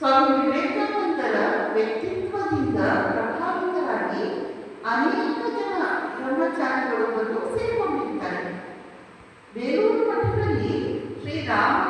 ಸ್ವಾಮಿ ವಿವೇಕಾನಂದರ ವ್ಯಕ್ತಿತ್ವದಿಂದ ಪ್ರಭಾವಿತರಾಗಿ ಅನೇಕ ಜನ ಬ್ರಹ್ಮಚಾರಿಗಳು ಬಂದು ಸೇರಿಕೊಂಡಿದ್ದಾರೆ ಬೇಲೂರು ಮಠದಲ್ಲಿ ಶ್ರೀರಾಮಕೃಷ್ಣರ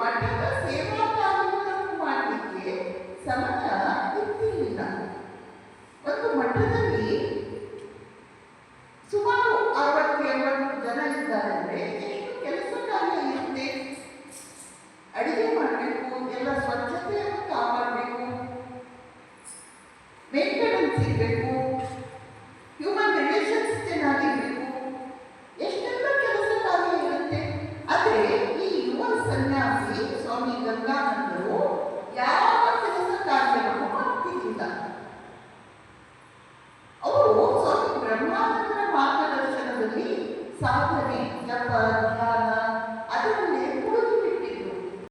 ಮಠದ ಸೇವಾ ಕಾರ್ಯಗಳನ್ನು ಮಾಡಲಿಕ್ಕೆ ಸಮಯ ಇರ್ತಿರಲಿಲ್ಲ ಒಂದು ಮಠದಲ್ಲಿ ಸುಮಾರು ಅರವತ್ತು ಎಂಬತ್ತು ಜನ ಇದ್ದಾರೆ ಅಂದ್ರೆ ಕೆಲಸ ಕಾರ್ಯ ಇರುತ್ತೆ ಅಡಿಗೆ ಮಾಡಬೇಕು, ಎಲ್ಲ ಸ್ವಚ್ಛತೆಯನ್ನು ಕಾಪಾಡಬೇಕು ಮೇಂಟೆನೆನ್ಸ್ ಇರಬೇಕು ಸ್ವಾಮಿ ಗಂಗಾನಂದರು ಯಾವ ಕೆಲಸ ಕಾರ್ಯವನ್ನು ಮಾಡ್ತಿರ್ಲಿಲ್ಲ ಅವರು ಸ್ವಾಮಿ ಬ್ರಹ್ಮಾನಂದರ ಮಾರ್ಗದರ್ಶನದಲ್ಲಿ ಸಾಧನೆ ಜಪ